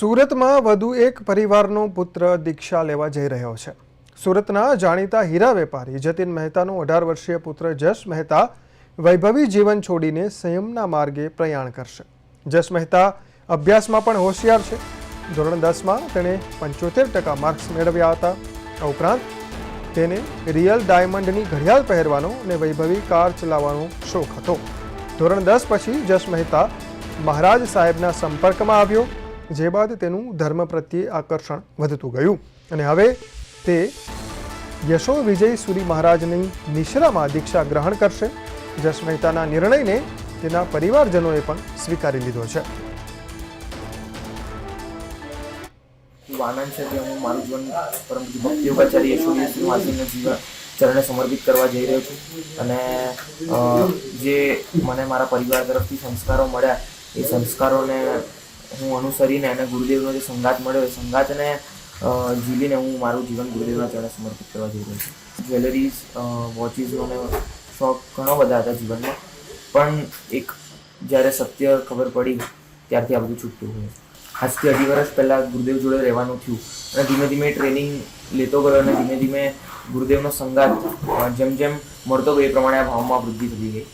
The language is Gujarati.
સુરતમાં વધુ એક પરિવારનો પુત્ર દીક્ષા લેવા જઈ રહ્યો છે. સુરતના જાણીતા હીરા વેપારી જતીન મહેતાનો અઢાર વર્ષીય પુત્ર જશ મહેતા વૈભવી જીવન છોડીને સંયમના માર્ગે પ્રયાણ કરશે. જશ મહેતા અભ્યાસમાં પણ હોશિયાર છે. ધોરણ દસમાં તેણે પંચોતેર ટકા માર્ક્સ મેળવ્યા હતા. આ ઉપરાંત તેને રિયલ ડાયમંડની ઘડિયાળ પહેરવાનો અને વૈભવી કાર ચલાવવાનો શોખ હતો. ધોરણ દસ પછી જશ મહેતા મહારાજ સાહેબના સંપર્કમાં આવ્યો. જે બાદ તેનું ધર્મ પ્રત્યે આકર્ષણ વધતું ગયું. અને હવે તે યશો વિજય સુરી મહારાજની નિશ્રામાં દીક્ષા ગ્રહણ કરશે. જશ મહેતાના નિર્ણયને તેના પરિવારજનોએ પણ સ્વીકારી લીધો છે. આનંદ છે કે હું મારું જીવન પરમ ભક્તિ ઉપાચાર્ય યોગાચાર્ય યશોદેવશ્રી માસીને જીવન ચરણે સમર્પિત કરવા જઈ રહ્યો છું. અને જે મને મારા પરિવાર તરફથી સંસ્કારો મળ્યા, એ સંસ્કારોને હું અનુસરીને અને ગુરુદેવનો જે સંગાત મળ્યો એ સંગાતને ઝીલીને હું મારું જીવન ગુરુદેવના ચરણે સમર્પિત કરવા જઈ રહ્યો છું. જ્વેલરીઝ વોચીસનો ને શોખ ઘણો બધા હતા જીવનમાં. પણ એક જ્યારે સત્ય ખબર પડી, ત્યારથી આ બધું છૂટતું હોય આજથી અઢી વર્ષ પહેલાં ગુરુદેવ જોડે રહેવાનું થયું. અને ધીમે ધીમે ટ્રેનિંગ લેતો ગયો અને ધીમે ધીમે ગુરુદેવનો સંગાત જેમ જેમ મળતો ગયો એ પ્રમાણે આ ભાવમાં વૃદ્ધિ થતી ગઈ.